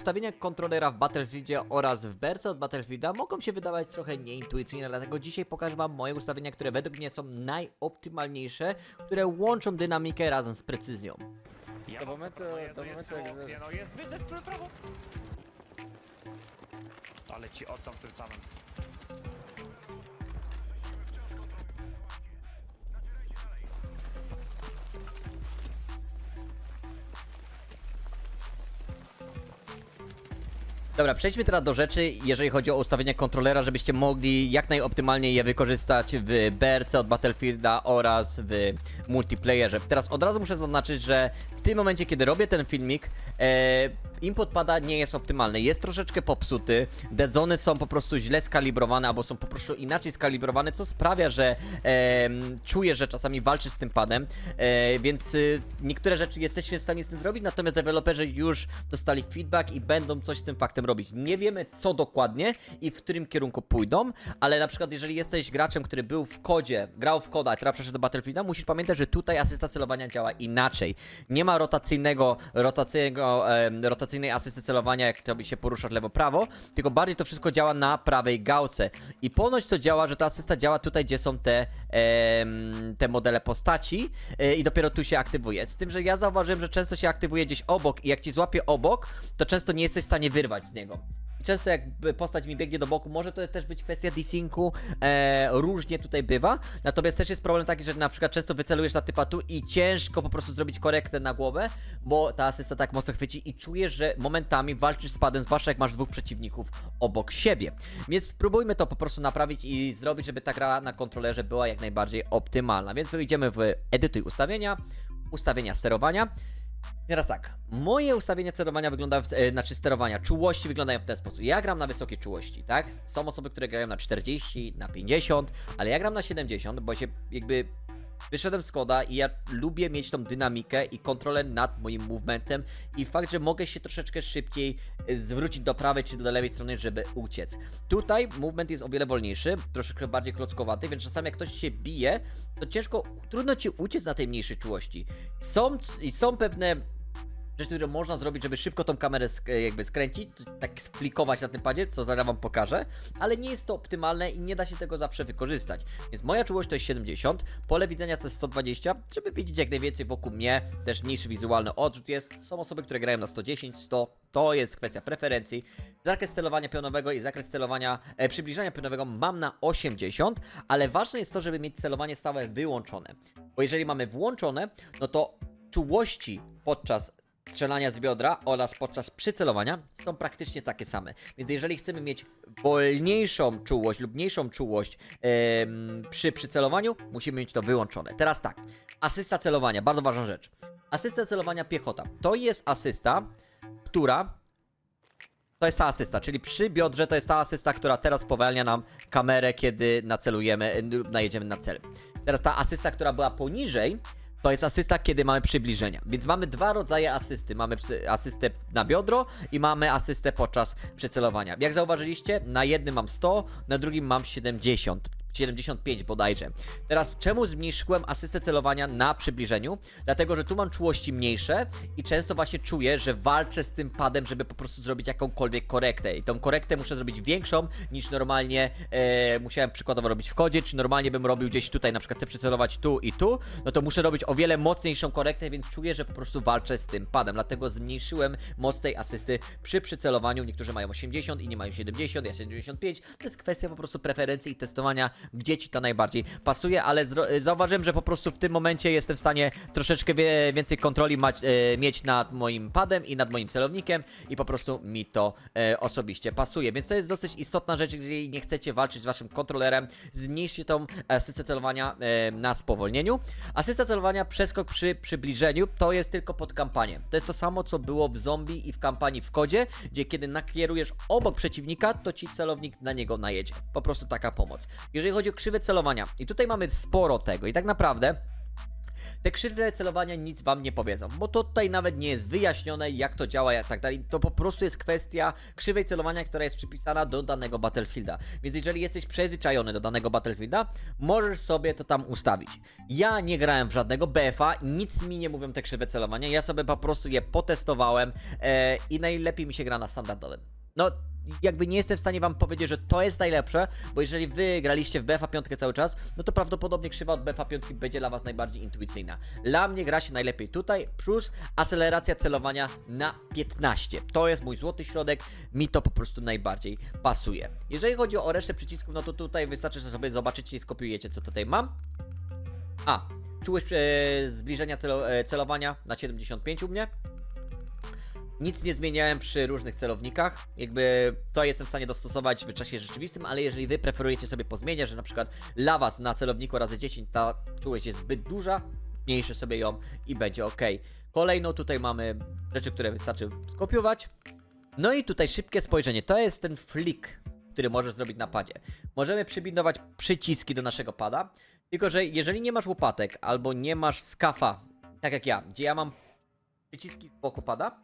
Ustawienia kontrolera w Battlefieldzie oraz w berce od Battlefielda mogą się wydawać trochę nieintuicyjne, dlatego dzisiaj pokażę wam moje ustawienia, które według mnie są najoptymalniejsze, które łączą dynamikę razem z precyzją. Ja Do momentu- do momentu, jak- no jest prawo. Ale ci oddam tym samym. Dobra, przejdźmy teraz do rzeczy, jeżeli chodzi o ustawienia kontrolera, żebyście mogli jak najoptymalniej je wykorzystać w BRC od Battlefielda oraz w multiplayerze. Teraz od razu muszę zaznaczyć, że w tym momencie, kiedy robię ten filmik, e, input pada nie jest optymalny, jest troszeczkę popsuty, dedzony są po prostu źle skalibrowane, albo są po prostu inaczej skalibrowane, co sprawia, że e, czuję, że czasami walczy z tym padem, e, więc y, niektóre rzeczy jesteśmy w stanie z tym zrobić, natomiast deweloperzy już dostali feedback i będą coś z tym faktem robić. Nie wiemy co dokładnie i w którym kierunku pójdą, ale na przykład jeżeli jesteś graczem, który był w kodzie, grał w koda, teraz przeszedł do Battlefielda, musisz pamiętać, że tutaj asysta celowania działa inaczej. Nie ma rotacyjnego, rotacyjnego, em, rotacyjnej asysty celowania, jak to się poruszasz lewo-prawo, tylko bardziej to wszystko działa na prawej gałce. I ponoć to działa, że ta asysta działa tutaj, gdzie są te, te modele postaci e, i dopiero tu się aktywuje. Z tym, że ja zauważyłem, że często się aktywuje gdzieś obok i jak ci złapie obok, to często nie jesteś w stanie wyrwać z niego. Często jak postać mi biegnie do boku, może to też być kwestia desynku, e, różnie tutaj bywa. Natomiast też jest problem taki, że na przykład często wycelujesz na typa tu i ciężko po prostu zrobić korektę na głowę, bo ta asysta tak mocno chwyci i czujesz, że momentami walczysz z padem, zwłaszcza jak masz dwóch przeciwników obok siebie. Więc spróbujmy to po prostu naprawić i zrobić, żeby ta gra na kontrolerze była jak najbardziej optymalna. Więc wyjdziemy w edytuj ustawienia, ustawienia sterowania. Teraz tak, moje ustawienia sterowania wyglądają, e, znaczy sterowania, czułości wyglądają w ten sposób. Ja gram na wysokiej czułości, tak? Są osoby, które grają na 40, na 50, ale ja gram na 70, bo się jakby wyszedłem z koda i ja lubię mieć tą dynamikę i kontrolę nad moim movementem i fakt, że mogę się troszeczkę szybciej e, zwrócić do prawej czy do lewej strony, żeby uciec. Tutaj movement jest o wiele wolniejszy, troszeczkę bardziej klockowaty, więc czasami jak ktoś się bije, to ciężko, trudno ci uciec na tej mniejszej czułości. Są, są pewne rzeczy, które można zrobić, żeby szybko tą kamerę sk- jakby skręcić, tak splikować na tym padzie, co zaraz wam pokażę, ale nie jest to optymalne i nie da się tego zawsze wykorzystać. Więc moja czułość to jest 70, pole widzenia to jest 120, żeby widzieć jak najwięcej wokół mnie, też mniejszy wizualny odrzut jest. Są osoby, które grają na 110, 100, to jest kwestia preferencji. Zakres celowania pionowego i zakres celowania, e, przybliżania pionowego mam na 80, ale ważne jest to, żeby mieć celowanie stałe wyłączone. Bo jeżeli mamy włączone, no to czułości podczas strzelania z biodra oraz podczas przycelowania są praktycznie takie same. Więc jeżeli chcemy mieć wolniejszą czułość lub mniejszą czułość przy przycelowaniu, musimy mieć to wyłączone. Teraz tak, asysta celowania, bardzo ważna rzecz. Asysta celowania piechota. To jest asysta, która to jest ta asysta, czyli przy biodrze to jest ta asysta, która teraz spowalnia nam kamerę, kiedy nacelujemy, lub najedziemy na cel. Teraz ta asysta, która była poniżej, to jest asysta, kiedy mamy przybliżenia. Więc mamy dwa rodzaje asysty. Mamy asystę na biodro i mamy asystę podczas przycelowania. Jak zauważyliście, na jednym mam 100, na drugim mam 70. 75 bodajże. Teraz czemu zmniejszyłem asystę celowania na przybliżeniu? Dlatego, że tu mam czułości mniejsze i często właśnie czuję, że walczę z tym padem, żeby po prostu zrobić jakąkolwiek korektę. I tą korektę muszę zrobić większą niż normalnie e, musiałem przykładowo robić w kodzie, czy normalnie bym robił gdzieś tutaj, na przykład chcę przycelować tu i tu, no to muszę robić o wiele mocniejszą korektę, więc czuję, że po prostu walczę z tym padem. Dlatego zmniejszyłem moc tej asysty przy przycelowaniu. Niektórzy mają 80, inni mają 70, ja 75. To jest kwestia po prostu preferencji i testowania, gdzie ci to najbardziej pasuje, ale zauważyłem, że po prostu w tym momencie jestem w stanie troszeczkę więcej kontroli mać, e, mieć nad moim padem i nad moim celownikiem i po prostu mi to e, osobiście pasuje. Więc to jest dosyć istotna rzecz, jeżeli nie chcecie walczyć z waszym kontrolerem, zmniejszcie tą asystę celowania e, na spowolnieniu. Asysta celowania przeskok przy przybliżeniu to jest tylko pod kampanię. To jest to samo, co było w zombie i w kampanii w kodzie, gdzie kiedy nakierujesz obok przeciwnika, to ci celownik na niego najedzie. Po prostu taka pomoc. Jeżeli chodzi o krzywe celowania, i tutaj mamy sporo tego, i tak naprawdę Te krzywce celowania nic wam nie powiedzą, bo to tutaj nawet nie jest wyjaśnione, jak to działa i tak dalej. To po prostu jest kwestia krzywej celowania, która jest przypisana do danego Battlefielda. Więc jeżeli jesteś przyzwyczajony do danego Battlefielda, możesz sobie to tam ustawić. Ja nie grałem w żadnego BF-a, nic mi nie mówią te krzywe celowania, ja sobie po prostu je potestowałem e, i najlepiej mi się gra na standardowym. No, jakby nie jestem w stanie wam powiedzieć, że to jest najlepsze, bo jeżeli wy graliście w BFA 5 cały czas, no to prawdopodobnie krzywa od BFA 5 będzie dla was najbardziej intuicyjna. Dla mnie gra się najlepiej tutaj, plus aceleracja celowania na 15. To jest mój złoty środek, mi to po prostu najbardziej pasuje. Jeżeli chodzi o resztę przycisków, no to tutaj wystarczy, że sobie zobaczycie i skopiujecie, co tutaj mam. A, czułość e, zbliżenia celo, e, celowania na 75 u mnie. Nic nie zmieniałem przy różnych celownikach. Jakby to jestem w stanie dostosować w czasie rzeczywistym, ale jeżeli wy preferujecie sobie pozmieniać, że na przykład dla was na celowniku razy 10 ta czułość jest zbyt duża, zmniejszę sobie ją i będzie ok. Kolejną tutaj mamy rzeczy, które wystarczy skopiować. No i tutaj szybkie spojrzenie. To jest ten flick, który możesz zrobić na padzie. Możemy przybindować przyciski do naszego pada, tylko że jeżeli nie masz łopatek albo nie masz skafa, tak jak ja, gdzie ja mam przyciski z boku pada,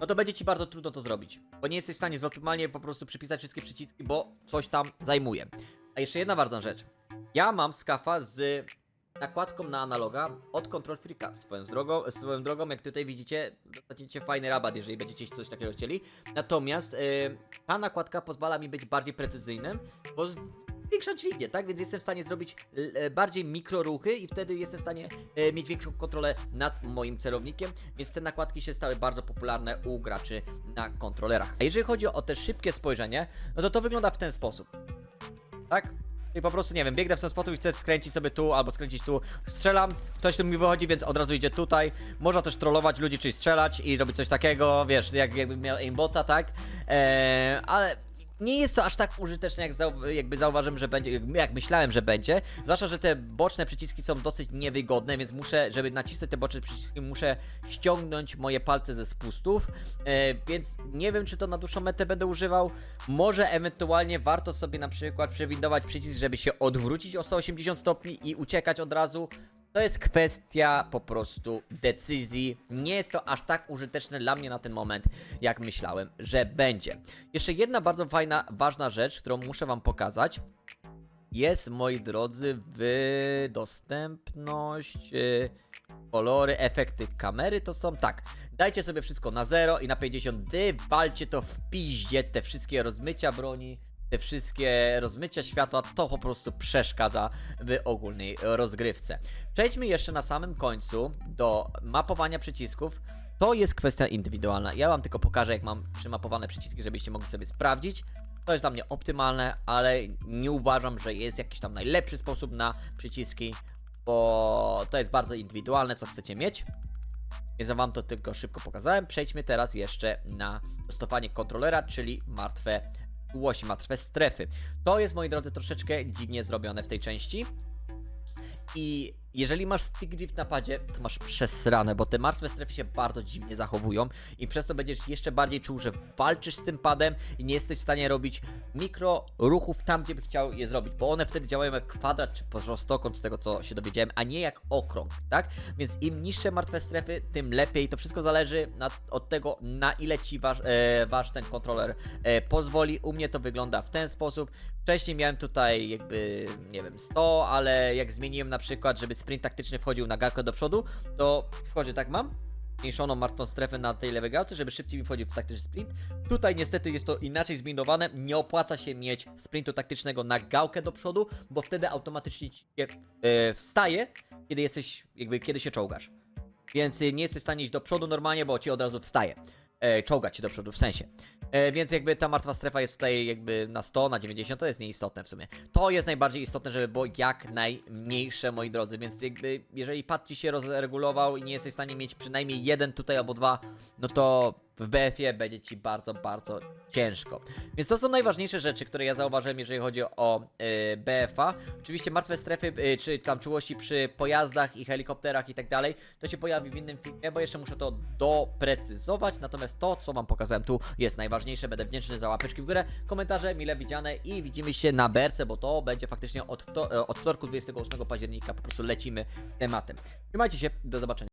no to będzie ci bardzo trudno to zrobić, bo nie jesteś w stanie optymalnie po prostu przypisać wszystkie przyciski, bo coś tam zajmuje. A jeszcze jedna ważna rzecz. Ja mam skafa z nakładką na analoga od Control Freaka. Swoją drogą, swoją drogą jak tutaj widzicie, dostaniecie fajny rabat, jeżeli będziecie coś takiego chcieli. Natomiast yy, ta nakładka pozwala mi być bardziej precyzyjnym, bo większa dźwignię, tak? Więc jestem w stanie zrobić e, bardziej mikroruchy i wtedy jestem w stanie e, mieć większą kontrolę nad moim celownikiem, więc te nakładki się stały bardzo popularne u graczy na kontrolerach. A jeżeli chodzi o te szybkie spojrzenie, no to to wygląda w ten sposób. Tak? I po prostu, nie wiem, biegnę w ten sposób i chcę skręcić sobie tu albo skręcić tu. Strzelam, ktoś tu mi wychodzi, więc od razu idzie tutaj. Można też trollować ludzi, czyli strzelać i robić coś takiego, wiesz, jak, jakbym miał aimbota, tak? Eee, ale nie jest to aż tak użyteczne, jak zau jakby zauważyłem, że będzie, jak myślałem, że będzie. Zwłaszcza, że te boczne przyciski są dosyć niewygodne, więc muszę, żeby nacisnąć te boczne przyciski, muszę ściągnąć moje palce ze spustów. E, więc nie wiem, czy to na dłuższą metę będę używał. Może ewentualnie warto sobie na przykład przewindować przycisk, żeby się odwrócić o 180 stopni i uciekać od razu. To jest kwestia po prostu decyzji. Nie jest to aż tak użyteczne dla mnie na ten moment, jak myślałem, że będzie. Jeszcze jedna bardzo fajna, ważna rzecz, którą muszę Wam pokazać. Jest, moi drodzy, w dostępność, yy, kolory, efekty kamery to są tak. Dajcie sobie wszystko na 0 i na 50, wywalcie to w piździe, te wszystkie rozmycia broni, te wszystkie rozmycia światła, to po prostu przeszkadza w ogólnej rozgrywce. Przejdźmy jeszcze na samym końcu do mapowania przycisków. To jest kwestia indywidualna. Ja wam tylko pokażę, jak mam przymapowane przyciski, żebyście mogli sobie sprawdzić. To jest dla mnie optymalne, ale nie uważam, że jest jakiś tam najlepszy sposób na przyciski, bo to jest bardzo indywidualne, co chcecie mieć. Więc ja wam to tylko szybko pokazałem. Przejdźmy teraz jeszcze na dostosowanie kontrolera, czyli martwe czułości, martwe strefy. To jest, moi drodzy, troszeczkę dziwnie zrobione w tej części. I jeżeli masz stick drift na padzie, to masz przesrane, bo te martwe strefy się bardzo dziwnie zachowują i przez to będziesz jeszcze bardziej czuł, że walczysz z tym padem i nie jesteś w stanie robić mikro ruchów tam, gdzie by chciał je zrobić, bo one wtedy działają jak kwadrat czy prostokąt z tego, co się dowiedziałem, a nie jak okrąg, tak? Więc im niższe martwe strefy, tym lepiej. To wszystko zależy na, od tego, na ile ci wasz, e, wasz ten kontroler e, pozwoli. U mnie to wygląda w ten sposób. Wcześniej miałem tutaj jakby, nie wiem, 100, ale jak zmieniłem na przykład, żeby sprint taktyczny wchodził na gałkę do przodu, to wchodzi tak mam, zmniejszoną martwą strefę na tej lewej gałce, żeby szybciej mi wchodził w taktyczny sprint. Tutaj niestety jest to inaczej zminowane, nie opłaca się mieć sprintu taktycznego na gałkę do przodu, bo wtedy automatycznie ci się, e, wstaje, kiedy jesteś, jakby kiedy się czołgasz. Więc e, nie jesteś w stanie iść do przodu normalnie, bo ci od razu wstaje. E, czołgać ci do przodu, w sensie. E, więc jakby ta martwa strefa jest tutaj jakby na 100, na 90, to jest nieistotne w sumie. To jest najbardziej istotne, żeby było jak najmniejsze, moi drodzy, więc jakby jeżeli pad ci się rozregulował i nie jesteś w stanie mieć przynajmniej jeden tutaj albo dwa, no to w BF-ie będzie ci bardzo, bardzo ciężko. Więc to są najważniejsze rzeczy, które ja zauważyłem, jeżeli chodzi o y, BF-a. Oczywiście martwe strefy, y, czy tam czułości przy pojazdach i helikopterach i tak dalej, to się pojawi w innym filmie, bo jeszcze muszę to doprecyzować. Natomiast to, co wam pokazałem tu, jest najważniejsze. Będę wdzięczny za łapeczki w górę, komentarze mile widziane i widzimy się na berce, bo to będzie faktycznie od, e, od wtorku 28 października. Po prostu lecimy z tematem. Trzymajcie się, do zobaczenia.